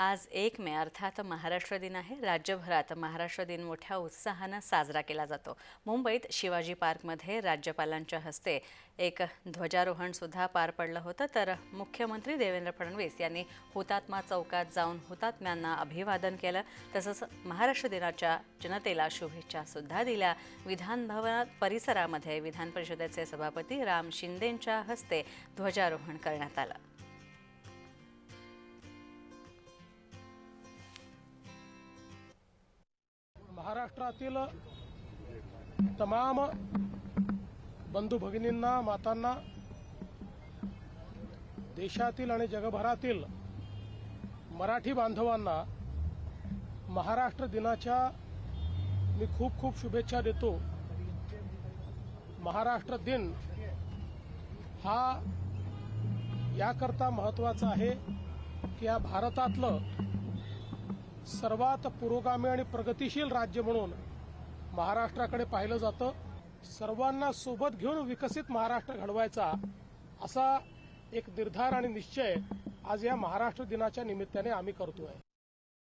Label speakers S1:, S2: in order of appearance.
S1: आज एक मे अर्थात महाराष्ट्र दिन आहे. राज्यभरात महाराष्ट्र दिन मोठ्या उत्साहानं साजरा केला जातो. मुंबईत शिवाजी पार्कमध्ये राज्यपालांच्या हस्ते एक ध्वजारोहण सुद्धा पार पडलं होतं. तर मुख्यमंत्री देवेंद्र फडणवीस यांनी हुतात्मा चौकात जाऊन हुतात्म्यांना अभिवादन केलं. तसंच महाराष्ट्र दिनाच्या जनतेला शुभेच्छा सुद्धा दिल्या. विधान परिसरामध्ये विधान परिषदेचे सभापती राम शिंदेंच्या हस्ते ध्वजारोहण करण्यात आलं.
S2: महाराष्ट्रातील तमाम बंधू भगिनींना मातांना देशातील आणि जगभरातील मराठी बांधवांना महाराष्ट्र दिनाच्या मी खूप खूप शुभेच्छा देतो. महाराष्ट्र दिन हा याकरता महत्त्वाचा आहे की या भारतातलं सर्वात पुरोगामी आणि प्रगतिशील राज्य म्हणून महाराष्ट्राकडे पाहिलं जातं. सर्वांना सोबत घेऊन विकसित महाराष्ट्र घडवायचा असा एक निर्धार आणि निश्चय आज या महाराष्ट्र दिनाच्या निमित्ताने आम्ही करतोय.